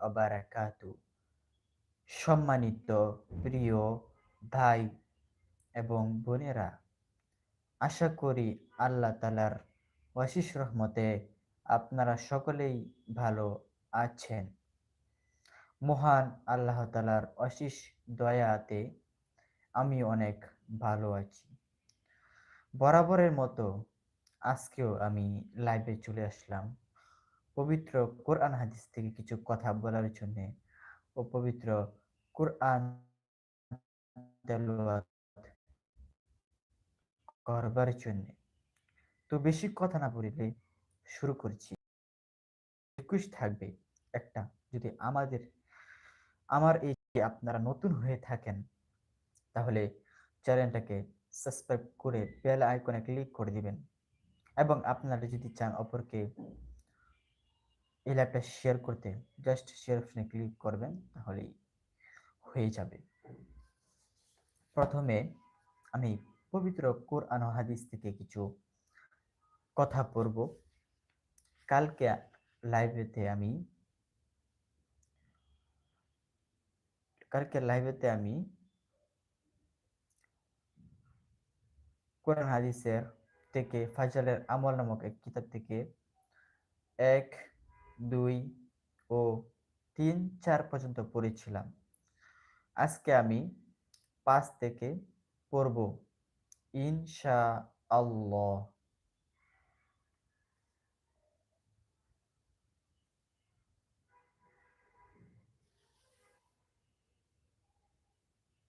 অবারাকাতু সম্মানিত প্রিয় ভাই এবং বোনেরা আশা করি আল্লাহ তালার অশিস রহমতে আপনারা সকলেই ভালো আছেন মহান আল্লাহ তালার অশিস দয়াতে আমি অনেক ভালো আছি বরাবরের মতো আজকেও আমি লাইভে চলে আসলাম পবিত্র কোরআন হাদিস থেকে কিছু কথা বলার জন্যে ও পবিত্র কোরআন করবার জন্যে। তো বেশি কথা না বলিলে শুরু করছি। রিকোয়েস্ট থাকবে একটা, যদি আমাদের, আমার এই আপনারা নতুন হয়ে থাকেন, তাহলে চ্যানেলটাকে সাবস্ক্রাইব করে বেল আইকনে ক্লিক করে দিবেন। এবং আপনারা যদি চান অপরকে এই লাইভটা শেয়ার করতে জাস্ট শেয়ার অপশনে ক্লিক করবেন, তাহলেই হয়ে যাবে। প্রথমে আমি পবিত্র কোরআন হাদিস থেকে কিছু কথা পড়ব। কালকে লাইভেতে আমি, কালকে লাইভেতে আমি কোরআন হাদিসের থেকে, ফাজালের আমল নামক এক কিতাব থেকে এক দুই ও তিন চার পর্যন্ত পড়েছিলাম। আজকে আমি পাঁচ থেকে পড়ব ইনশা আল্লাহ